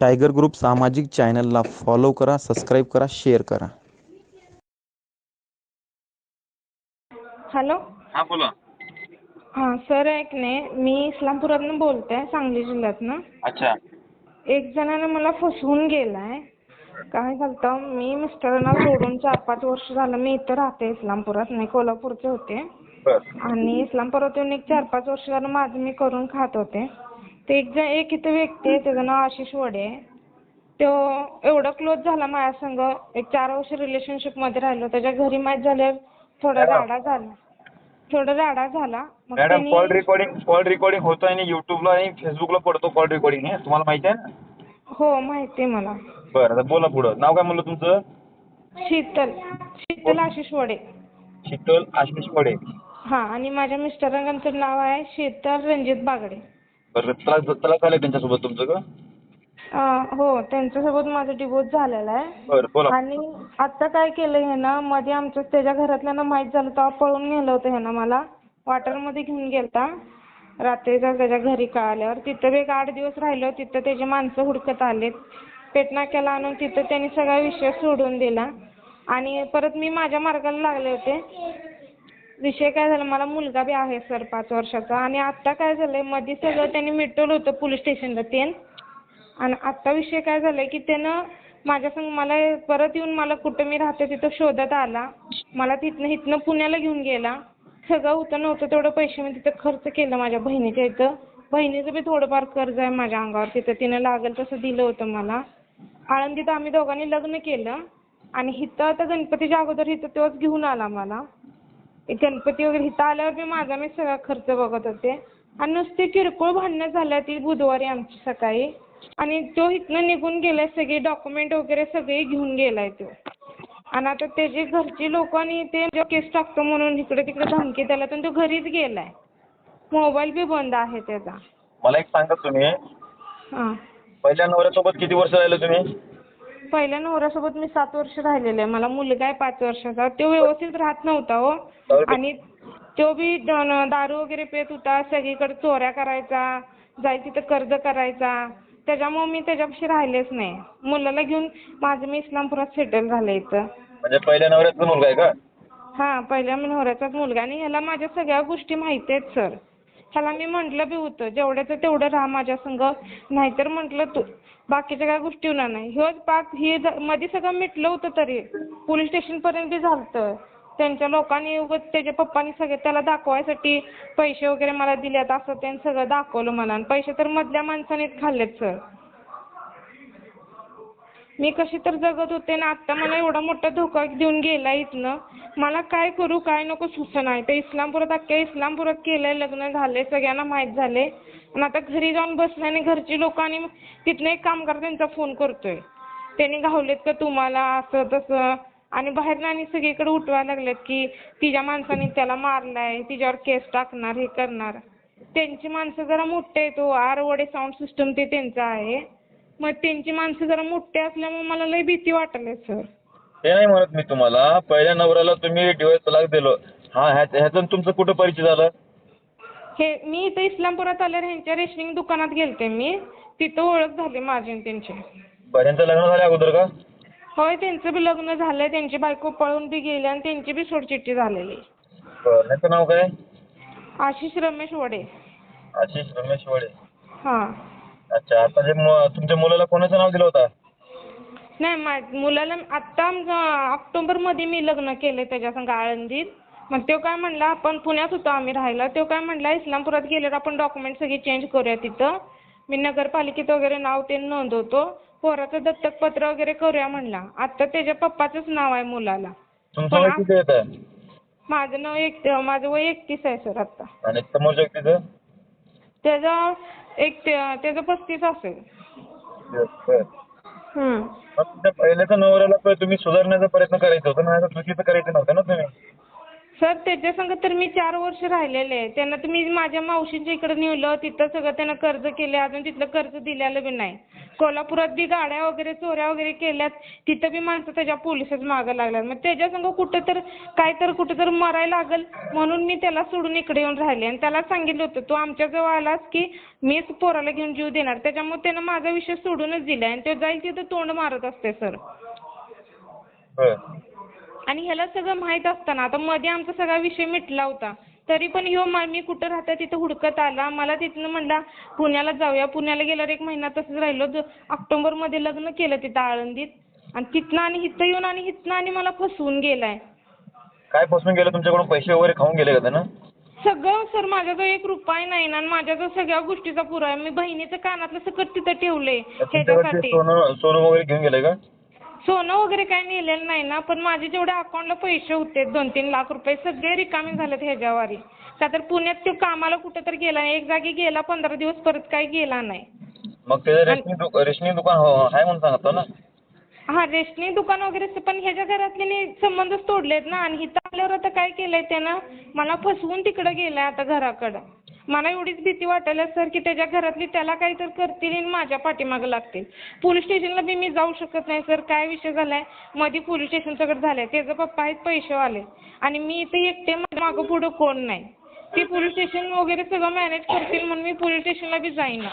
Tiger group सामाजिक चॅनलला follow करा सबस्क्राईब करा शेअर करा. हॅलो? हा बोला. हां सर एक नाही मी इस्लामपुरातनं बोलते आहे सांगली जिल्ह्यातनं. अच्छा. एक जणानं मला फसवून गेला आहे काय झालं मी मिस्टरांना सोडून चार पाच वर्ष झालं मी इथं राहते इस्लामपुरात मी कोल्हापूरचे होते. बर. आणि इस्लामपुरात येऊन एक चार पाच वर्ष झालं माझं मी करून खात होते. ते एक जण एक इथं व्यक्ती आहे त्याचं नाव आशिष वडे तो एवढा क्लोज झाला माझ्या संग एक चार वर्ष रिलेशनशिपमध्ये राहिलो. त्याच्या घरी माहीत झाल्यावर थोडा. राडा झाला. थोडा राडा झाला. मग मॅडम त्यांनी- कॉल रेकॉर्डिंग कॉल रेकॉर्डिंग होतं आणि युट्यूबला आणि फेसबुकला पडतो कॉल रेकॉर्डिंग हे? तुम्हाला माहिती आहे ना? हो माहिती आहे मला. बरं आता बोला पुढं. नाव काय म्हणलं तुमचं? शीतल. शीतल आशिष वडे. शीतल आशिष वडे. हां आणि माझ्या मिस्टरांचं नाव आहे शीतल रणजित बागडे. बरं त्याला त्याला झालं त्यांच्यासोबत तुमचं का? अं, हो त्यांच्यासोबत माझा डिवोर्स झालेला आहे. बरं बोला. आणि आता काय केलं ह्यानं मध्ये आमचं त्याच्या घरातल्यांना माहीत झालं तेव्हा पळून नेलं होतं ह्यानं मला. वाटरमध्ये घेऊन गेलता. रात्रीचा त्याच्या घरी कळाल्यावर. तिथं एक आठ दिवस राहिलो तिथं त्याची माणसं हुडकत आलेत. पेटनाक्याला आणून तिथं त्यांनी सगळा विषय सोडून दिला. आणि परत मी माझ्या मार्गाला लागले होते. विषय काय झाला मला मुलगा बी आहे सर पाच वर्षाचा आणि आत्ता काय झालंयमध्ये सगळं त्यांनी मिटवलं होतं पोलीस स्टेशनला तेन. आणि आत्ता विषय काय झालाय की त्यानं माझ्या संग मला परत येऊन मला कुठं मी राहते तिथं शोधत आला. मला तिथनं इथनं पुण्याला घेऊन गेला. सगळं होतं नव्हतं तेवढं पैसे मी तिथं खर्च केलं माझ्या बहिणीच्या इथं. बहिणीचं बी थोडंफार कर्ज आहे माझ्या अंगावर तिथं. तिनं लागेल तसं दिलं होतं मला. आळंदीत आम्ही दोघांनी लग्न केलं. आणि इथं आता गणपतीच्या अगोदर इथं तोच घेऊन आला मला. गणपती वगैरे इथं आल्यावर बी माझा मी सगळा खर्च बघत होते. आणि नुसती किरकोळ भांडणं झाल्या ती बुधवारी आमची सकाळी. आणि तो इथनं निघून गेलाय सगळे डॉक्युमेंट वगैरे सगळे घेऊन गेलाय तो. आणि आता त्याचे घरची लोक आणि ते केस टाकतो म्हणून इकडे तिकडे धमकी द्यायला तर तो घरीच गेलाय. मोबाईल बी बंद आहे त्याचा. मला एक सांगा तुम्ही. हां. पहिल्या नवऱ्यासोबत किती वर्ष राहिलं तुम्ही? पहिल्या नवऱ्यासोबत मी सात वर्ष राहिलेले आहे. मला मुलगा आहे पाच वर्षाचा. तो व्यवस्थित राहत नव्हता हो. आणि तो बी दारू वगैरे पित होता. सगळीकडे चोऱ्या करायचा जाय तिथं कर्ज करायचा. त्याच्यामुळे मी त्याच्यापाशी राहिलेच नाही. मुलाला घेऊन माझं मी इस्लामपुरात सेटल झाले इथं. म्हणजे पहिल्या नवऱ्याचा मुलगा आहे का? हां पहिल्या नवऱ्याचाच मुलगा आणि ह्याला माझ्या सगळ्या गोष्टी माहिती आहेत सर. ह्याला मी म्हटलं बी होतं जेवढ्याचं तेवढं राहा माझ्या संग. नाहीतर म्हटलं तू बाकीच्या काय गोष्टी होणार नाही. ह्योच पाच हे मध्ये सगळं मिटलं होतं तरी पोलीस स्टेशनपर्यंत बी झालतं. त्यांच्या लोकांनी उगाच त्याच्या पप्पांनी सगळे त्याला दाखवायसाठी पैसे वगैरे मला दिलेत असं त्यांनी सगळं दाखवलं मला आणि पैसे तर मधल्या माणसानेच खाल्लेत सर. मी कशी तर जगत होते ना आत्ता मला एवढा मोठा धोका देऊन गेला इथनं. मला काय करू काय नको सुचना. ते इस्लामपुरात अख्ख्या इस्लामपुरात केलंय लग्न झालंय सगळ्यांना माहीत झाले आणि आता घरी जाऊन बसले आणि घरची लोक आणि तिथनं एक कामगार त्यांचा फोन करतोय. त्यांनी घावलेत का तुम्हाला असं तसं. आणि बाहेरनं आणि सगळीकडे उठवायला लागलेत की तिच्या माणसाने त्याला मारलाय तिच्यावर केस टाकणार हे करणार. त्यांची माणसं जरा मोठे आहेत हो आर वडे साऊंड सिस्टम ते त्यांचं आहे. मग त्यांची माणसं जरा मोठे असल्यामुळे मला लय भीती वाटले सर ते नाही म्हणत मी तुम्हाला पहिल्या नवऱ्याला तुम्ही डिवोर्स तलाक दिलं. हा ह्या ह्याचं तुमचं कुठं परिचय झालं? हे मी इथं इस्लामपुरात आल्यावर ह्यांच्या रेशनिंग दुकानात गेलते मी. तिथं ओळख झाली माझी आणि त्यांची. बरं यांचं लग्न झालं अगोदर का? होय त्यांचं बी लग्न झालंय. त्यांची बायको पळून बी गेली आणि त्यांची बी सोडचिठ्ठी झालेली. बरं ह्याचं नाव काय? आशिष रमेश वडे. आशिष रमेश वडे. हां. अच्छा आता जे तुमच्या मुलाला कोणाचं नाव दिलं होतं? नाही मा मुलाला आत्ता ऑक्टोबरमध्ये मी लग्न केलं त्याच्या संग आळंदीत. मग तो काय म्हणला आपण पुण्यात होतो आम्ही राहायला. तो काय म्हणला इस्लामपुरात गेल्यावर आपण डॉक्युमेंट सगळे चेंज करूया तिथं. मी नगरपालिकेत वगैरे नाव ते नोंदवतो. पोराचं दत्तकपत्र वगैरे करूया म्हणला. आत्ता त्याच्या पप्पाचंच नाव आहे मुलाला. तुमचं वय किती येतं माझं नाव एक माझं वय एकतीस आहे सर आत्ता. आणि समोरच्या व्यक्तीचं त्याचं एक त्याचं पस्तीस असेल. पहिल्याच्या नवऱ्याला तुम्ही सुधारण्याचा प्रयत्न करायचा होता ना चुकीचं करायचं नव्हतं ना तुम्ही? सर त्याच्या संग तर मी चार वर्ष राहिलेले आहे. त्यांना तर मी माझ्या मावशींच्या इकडे नेलं. तिथं सगळं त्यांना कर्ज केले. अजून तिथलं कर्ज दिलेलं बी नाही. कोल्हापुरात बी गाड्या वगैरे चोऱ्या वगैरे केल्यात. तिथं बी माणसं त्याच्या पोलिसच मागं लागल्यात. मग त्याच्या संग कुठं तर काय तर कुठं तर मरायला लागल. म्हणून मी त्याला सोडून इकडे येऊन राहिले. आणि त्याला सांगितलं होतं तू आमच्याजवळ आलास की मीच पोराला घेऊन जीव देणार. त्याच्यामुळे त्यानं माझा विषय सोडूनच दिलाय. आणि तो जाईल तिथं तोंड मारत असते सर. आणि ह्याला सगळं माहीत असताना आता मध्ये आमचा सगळा विषय मिटला होता. तरी पण ह्यो मा मी कुठं राहते तिथं हुडकत आला. मला तिथनं म्हणला पुण्याला जाऊया. पुण्याला गेल्यावर एक महिना तसंच राहिलो. द- ऑक्टोबरमध्ये लग्न केलं तिथं आळंदीत. आणि तिथनं आणि इथं येऊन आणि इथनं आणि मला फसवून गेलाय. काय फसवून गेलं? तुमच्याकडून पैसे वगैरे खाऊन गेले का त्यानं? सगळं सर माझ्याजवळ एक रुपया नाही ना. आणि माझ्याजवळ सगळ्या गोष्टीचा पुरावा आहे. मी बहिणीचं कानातलं सकट तिथं ठेवलंय ह्याच्यासाठी. सोनं सोनं वगैरे घेऊन गेले का? सोनं वगैरे काही नेलेलं नाही ना पण माझे जेवढे अकाउंटला पैसे होते दोन तीन लाख रुपये सगळे रिकामे झालेत ह्याच्यावारी. का तर पुण्यात तो कामाला कुठं तर गेला नाही एक जागी गेला पंधरा दिवस परत काही गेला नाही. मग दुकान हो आहे म्हणून सांगतो ना. हा रेशनिंग दुकान वगैरे पण ह्याच्या घरातले संबंधच तोडलेत ना. आणि इथं आल्यावर आता काय केलंय त्यानं? मला फसवून तिकडं गेलाय आता घराकडं. मला एवढीच भीती वाटायला सर की त्याच्या घरातली त्याला काही तर करतील आणि माझ्या पाठीमागं लागतील. पोलीस स्टेशनला बी मी जाऊ शकत नाही सर काय विषय झालाय? मध्ये पोलीस स्टेशन सगळं आहे त्याचं पप्पा आहेत पैसेवाले आणि मी इथे एकटे मागं पुढं कोण नाही. ते पोलीस स्टेशन वगैरे सगळं मॅनेज करतील म्हणून मी पोलीस स्टेशनला बी जाईना.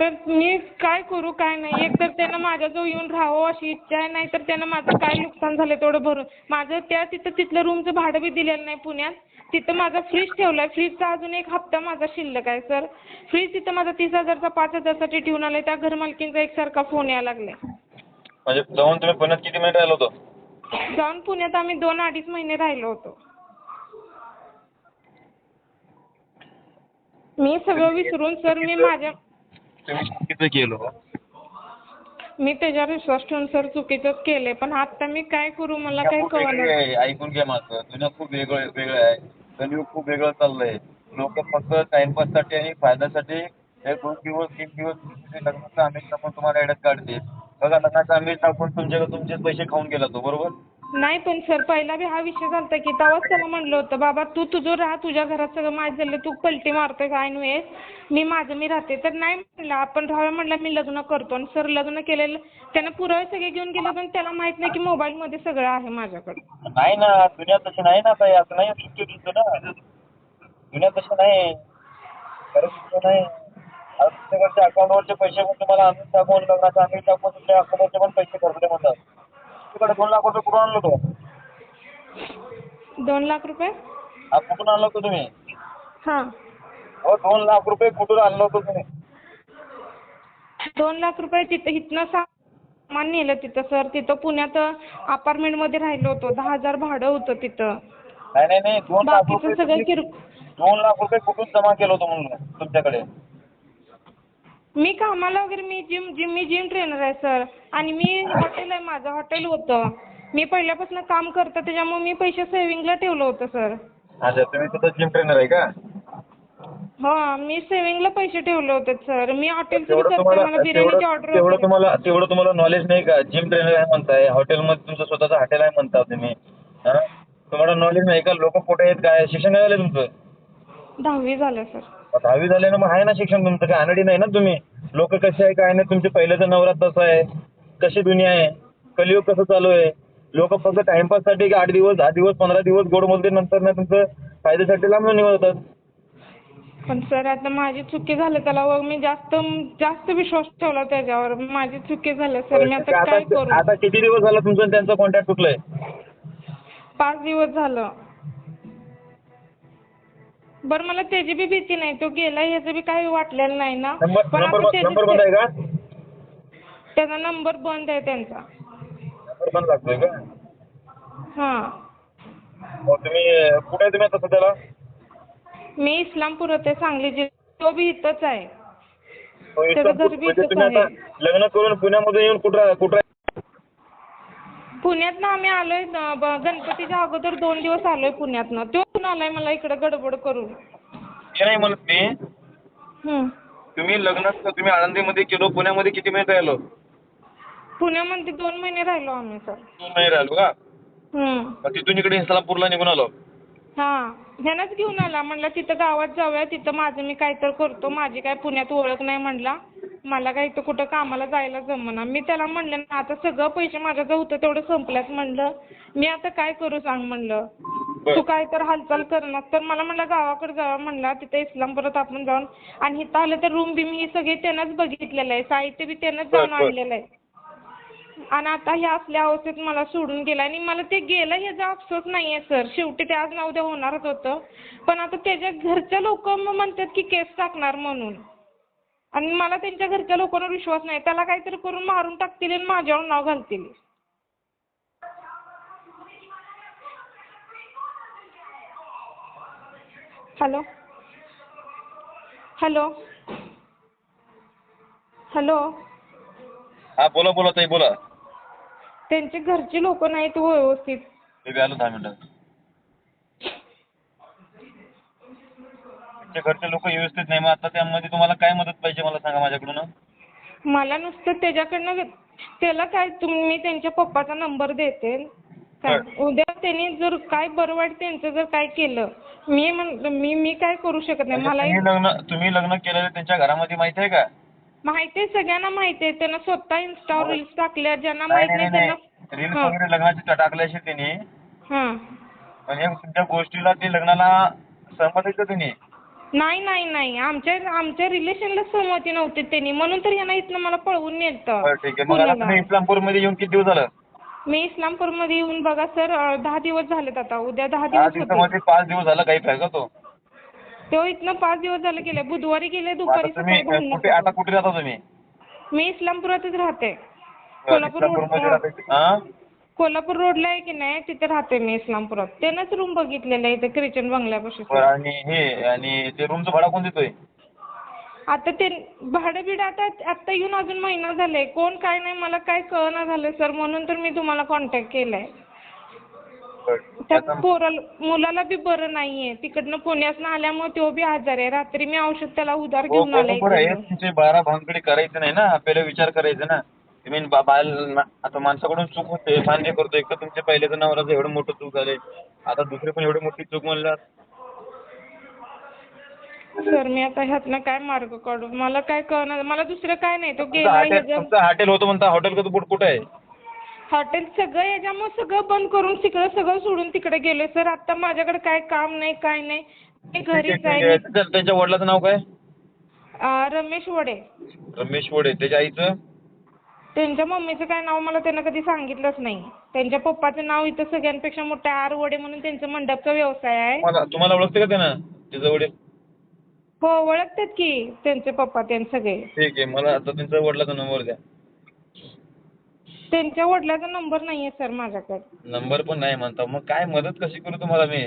तर मी काय करू काय नाही. एक तर त्यानं माझ्याजवळ येऊन राहावं अशी इच्छा आहे नाही तर त्यानं माझं काय नुकसान झालं तेवढं भरून. माझं त्या तिथं तिथलं रूमचं भाडं बी दिलेलं नाही पुण्यात. तिथं माझा फ्रीज ठेवला आहे फ्रीजचा अजून एक हप्ता माझा शिल्लक आहे सर फ्रीज तिथं माझा तीस हजारचा पाच हजारसाठी ठेवून आलाय. त्या घरमालकींचा एकसारखा फोन यायला लागलाय. म्हणजे जाऊन तुम्ही पुण्यात किती मिनिट राहिलो होतो? जाऊन पुण्यात आम्ही दोन अडीच महिने राहिलो होतो. मी सगळं विसरून सर मी माझ्या तुम्ही चुकीचं केलं. मी त्याच्यावर विश्वास ठेवून सर चुकीचंच केलंय पण आता मी काय करू मला काही खूप वेगळी कळणार आहे ऐकून घ्या माझं. दुनिया खूप वेगळं वेगळं आहे. कलियुग खूप वेगळं चाललंय. लोक फक्त टाइमपाससाठी आणि फायद्यासाठी एक दोन दिवस तीन दिवस लग्नाचं आमिष टाकून तुम्हाला एड्यात काढते बघा लग्नाचं आमिष टाकून तुमच्याकडे तुमचे पैसे खाऊन गेला तो बरोबर? नाही पण सर पहिला बी हा विषय झाला होता की तेव्हाच त्याला म्हणलं होतं बाबा तू तुझं राहा तुझ्या घरात सगळं माझं झालं तू पलटी मारतोय काय नव्हे मी माझं मी राहते. तर नाही म्हणलं आपण राहूया म्हणलं मी लग्न करतो. आणि सर लग्न केलेलं त्यानं पुरावे सगळे घेऊन गेले पण त्याला माहीत नाही की मोबाईलमध्ये सगळं आहे माझ्याकडे. नाही ना दुनिया तशी नाही ना ताई असं नाही ना. दुनिया तशी नाही. खरंच नाही. अकाउंटवरचे पैसे पण तुम्हाला आम्ही टाकून लग्नाचं आम्ही टाकून तुमच्या अकाउंटवरचे पण पैसे भरले म्हणतात. तुमच्याकडे दोन लाख रुपये कुठून आणलो तो दोन लाख रुपये? हा कुठून आणलं होतं तुम्ही? हां. हो दोन लाख रुपये कुठून आणलं होतं तुम्ही? दोन लाख रुपये तिथं इथनं सामान नेलं तिथं सर. तिथं पुण्यात अपार्टमेंटमध्ये राहिलो होतो. दहा हजार भाडं होतं तिथं. नाही नाही नाही. दोन लाख बाकीचं रुपये सगळं तुम्ही- किरकोळ दोन लाख रुपये कुठून जमा केलं होतं म्हणून तुमच्याकडे? मी कामाला वगैरे मी जिम जिम मी जिम ट्रेनर आहे सर आणि मी हॉटेल आहे माझं हॉटेल होतं. मी पहिल्यापासून काम करतो त्याच्यामुळे मी पैसे सेव्हिंगला ठेवलं होतं सर अच्छा तुम्ही तिथं जिम ट्रेनर आहे का? हां मी सेव्हिंगला पैसे ठेवले होते सर मी हॉटेल सुरू तेवढं करते तुम्हाला मला बिर्याणीची तेवढं ऑर्डर तेवढं तुम्हाला तेवढं तुम्हाला नॉलेज नाही का? जिम ट्रेनर आहे म्हणताय हॉटेलमध्ये तुमचं स्वतःचं हॉटेल आहे म्हणता तुम्ही. हा? तुम्हाला नॉलेज नाही का? लोक कुठे आहेत काय? शिक्षण काय झालं तुमचं? दहावी झालं सर दहावी झाले ना मग आहे ना शिक्षण तुमचं? काय अनडी नाही ना तुम्ही? लोक कसे आहे काय नाही? तुमचे पहिल्याचं नवरात कसं आहे? कशी दुनिया आहे? कलियुग कसं चालू आहे? लोक फक्त टाइमपाससाठी की आठ दिवस दहा दिवस पंधरा दिवस गोड बोलते नंतर ना तुमचं फायद्यासाठी लांबून निवडतात पण सर आता माझी चुकी झालं त्याला व मी जास्त जास्त विश्वास ठेवला त्याच्यावर. माझी चुकी झालं सर मी आता काय करू? आता किती दिवस झाला तुमचं आणि त्यांचं कॉन्टॅक्ट तुटलंय? पाच दिवस झालं. बरं मला त्याची बी भीती नाही. तो गेला ह्याचं बी काही वाटलेलं नाही ना. नंबर पण नंबर आता त्याची- नंबर बंद आहे का? त्याचा नंबर बंद आहे त्यांचा. नंबर बंद लागतोय का? हां. मग तुम्ही कुठे आहे तुम्ही आता सध्याला? मी इस्लामपुरात आहे सांगली जिल्हा तो बी इथंच आहे. त्याचं घर बी म्हणजे इथंच तुम्ही आता आहे. लग्न करून पुण्यामध्ये येऊन कुठं कुठं पुण्यातनं आम्ही आलोय न- ब- गणपतीच्या अगोदर दोन दिवस आलोय पुण्यातनं. तो पण आलाय मला इकडं गडबड करून. ते नाही म्हणत मी. तुम्ही लग्न तुम्ही आळंदीमध्ये केलो पुण्यामध्ये किती महिने राहिलो? पुण्यामध्ये दोन महिने राहिलो आम्ही सर. दोन महिने राहिलो का. मग तिथून इकडे इस्लामपूरला निघून आलो. हां ह्यानंच घेऊन आला. म्हणला तिथं गावात जाऊया तिथं माझं मी काय तर करतो. माझी काय पुण्यात ओळख नाही म्हणला. मला काय इथं कुठं कामाला जायला जमना. मी त्याला म्हणलं ना आता सगळं पैसे माझ्याजवळ होतं तेवढं संपल्यात म्हणलं. मी आता काय करू सांग म्हणलं. तू काय तर हालचाल करणार. तर मला म्हणलं गावाकडे जाऊया म्हणला तिथं इस्लामपुरात आपण जाऊन आणि इथं आलं तर रूम बिम ही सगळी त्यानंच बघितलेलं आहे. साहित्य बी त्यानंच जाऊन. आणलेलं आहे. आणि आता ह्या असल्या अवस्थेत मला सोडून गेला आणि मला ते गेलं ह्याचा अफसोस नाही आहे सर. शेवटी ते आज ना उद्या होणारच होतं. पण आता त्याच्या घरचे लोक मग म्हणतात की केस टाकणार म्हणून. आणि मला त्यांच्या घरच्या लोकांवर विश्वास नाही. त्याला काहीतरी करून मारून टाकतील आणि माझ्यावर नाव घालतील. हॅलो? हॅलो? हॅलो? हा बोला बोला ताई बोला. त्यांचे घरचे लोक नाहीत हो व्यवस्थित. मी आलो दहा मिनिटात तुमच्या घरचे लोक व्यवस्थित नाही मग आता त्यामध्ये तुम्हाला काय मदत पाहिजे मला सांगा माझ्याकडून मला नुसतं त्याच्याकडनं त्याला काय तुम्ही मी त्यांच्या पप्पाचा नंबर देते. काय उद्या त्यांनी जर काय बरं वाईट त्यांचं जर काय केलं मी म्हण मी मी काय करू शकत नाही. मला तुम्ही लग्न तुम्ही लग्न केलेलं त्यांच्या घरामध्ये माहिती आहे का? माहिती आहे सगळ्यांना माहिती आहे. त्यांना स्वतः इन्स्टावर रील्स टाकल्या ज्यांना माहीत नाही त्यांना रील्स हां. वगैरे लग्नाचे टाकले असेल त्यांनी. हां. पण हे तुमच्या गोष्टीला ते लग्नाला सहमत त्यांनी नाही नाही नाही. आमच्या आमच्या रिलेशनला सहमती नव्हती त्यांनी. म्हणून तर यांना इथनं मला पळवून बरं ठीक आहे. मग आता तुम्ही इस्लामपूरमध्ये येऊन किती दिवस झालं? मी इस्लामपूरमध्ये येऊन बघा सर अं, दहा दिवस झालेत आता. उद्या दहा दहा दिवस होतील. दिवसामध्ये पाच दिवस झालं काही का तो तो इथनं पाच दिवस झाले गेले. बुधवारी गेले आता दुपारी तुम्ही सकाळी अ, कुठे भांडणं आता कुठे राहता तुम्ही? मी इस्लामपुरातच राहते. कोल्हापूर इस्लामपूरमध्ये रोड राहता हा? कोल्हापूर रोडला आहे की नाही तिथे राहते मी इस्लामपुरात. त्यानंच रूम बघितलेलं आहे इथे ख्रिश्चन बंगल्यापाशी. बरं आणि हे आणि ते रूमचं भाडं कोण देतोय? आता ते भाडं बिडं आता आत्ता येऊन अजून महिना झालाय. कोण काय नाही मला काय कळना झालं सर. म्हणून तर मी तुम्हाला कॉन्टॅक्ट केलाय. बरं. त्या आता पोराला मुलाला बी बरं नाहीये. तिकडनं पुण्यातनं आल्यामुळे तो बी आजार आहे. रात्री मी औषध त्याला उधार हो घेऊन आले बरोबर आहे. बारा भानगडी करायचं नाही ना? आपल्याला विचार करायचा ना? तुम्ही बा- बाल आता माणसाकडून चूक होते मान्य करतो एक तर तुमच्या पहिल्याचं नवऱ्याचं एवढं मोठं चूक झाले आता दुसरी पण एवढी मोठी चूक म्हणल्यावर सर मी आता ह्यातनं काय मार्ग काढू? मला काय कळणार? मला दुसरं काय नाही. तो तुमचं गेला हॉटेल ह्याच्या तुमचं हॉटेल होतं म्हणता हॉटेल का बोट कुठं आहे? हॉटेल सगळं याच्यामुळे सगळं बंद करून तिकडं सगळं सोडून तिकडे गेले सर आता माझ्याकडे काय काम नाही काय नाही. मी घरीच आहे. त्या- त्यांच्या वडिलाचं नाव काय? अं, रमेश वडे. रमेश वडे. त्याच्या आईचं? त्यांच्या मम्मीचं काय नाव मला त्यांना कधी सांगितलंच नाही. त्यांच्या पप्पाचं नाव इथं सगळ्यांपेक्षा मोठं आर वडे म्हणून त्यांचा मंडपचा व्यवसाय आहे. तुम्हाला तुम्हाला ओळखते का त्यानं? त्याचं वडील? हो ओळखतात की त्यांचे पप्पा त्यांचे सगळे. ठीक आहे मला आता त्यांचा वडिलाचा नंबर द्या. त्यांच्या वडिलाचा नंबर नाही आहे सर माझ्याकडे. नंबर पण नाही म्हणता. मग काय मदत कशी करू तुम्हाला मी?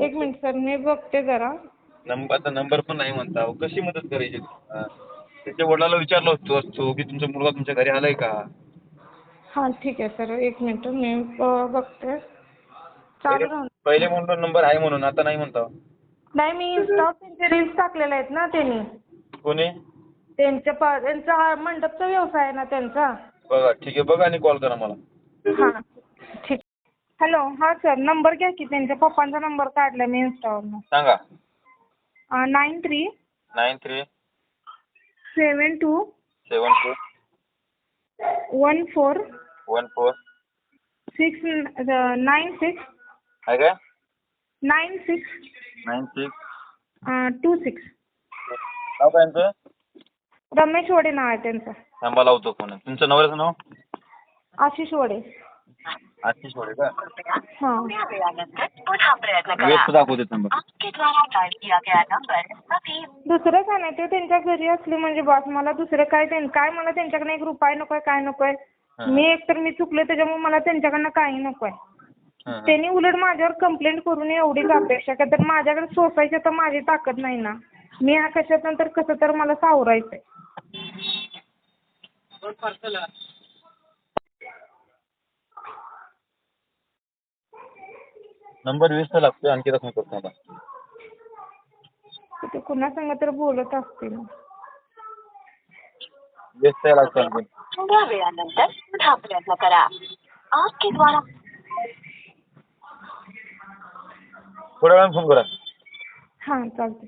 एक मिनिट सर मी बघते जरा. नंबर आता नंबर पण नाही म्हणता. अहो, कशी मदत करायची? हा. त्याच्या वडिलाला विचारलं होतो असतो की तुमचा मुलगा तुमच्या घरी आलाय का? हां ठीक आहे सर. एक मिनिट मी अं, बघते. चालू राहून पहिले म्हणून नंबर आहे म्हणून आता नाही म्हणता. नाही मी इंस्टावर त्यांचे रील्स टाकलेले आहेत ना त्यांनी. कोणी? त्यांच्या प त्यांचा हा मंडपचा व्यवसाय आहे ना त्यांचा. बघा ठीक आहे बघा आणि कॉल करा मला. हां ठीक. हॅलो हां सर नंबर घ्या की त्यांच्या पप्पांचा नंबर काढला मी इंस्टावरनं सांगा. Nine three nine three seven two seven two one four one four six nine six आहे काय? Nine six nine six two six. नाव काय यांचं? रमेश वडे नाव आहे त्यांचं. थांबा लावतो फोन. तुमचं नवऱ्याचं नाव? आशिष वडे. का? हां. दाखवते दुसरं काय नाही ते त्यांच्या घरी असले म्हणजे बॉस मला दुसरं काय त्यां काय मला त्यांच्याकडनं एक रुपये नको आहे काय नको आहे हां. मी एकतर मी चुकले त्याच्यामुळे मला त्यांच्याकडनं काही नको आहे हां, हां. त्यांनी उलट माझ्यावर कंप्लेंट करू नये एवढीच अपेक्षा का तर माझ्याकडे सोसायची तर माझी ताकद नाही ना. मी ह्या कशात तर कसं तर मला सावरायचं आहे नंबर व्यस्त लागतोय आणखी दाखवून करतो मला ते कुणा संग तर बोलत असतील. व्यस्त यायला लागतो आणखी. थोड्या वेळानंतर पुन्हा प्रयत्न करा. आपके द्वारा थोड्या वेळाने फोन करा. हां चालते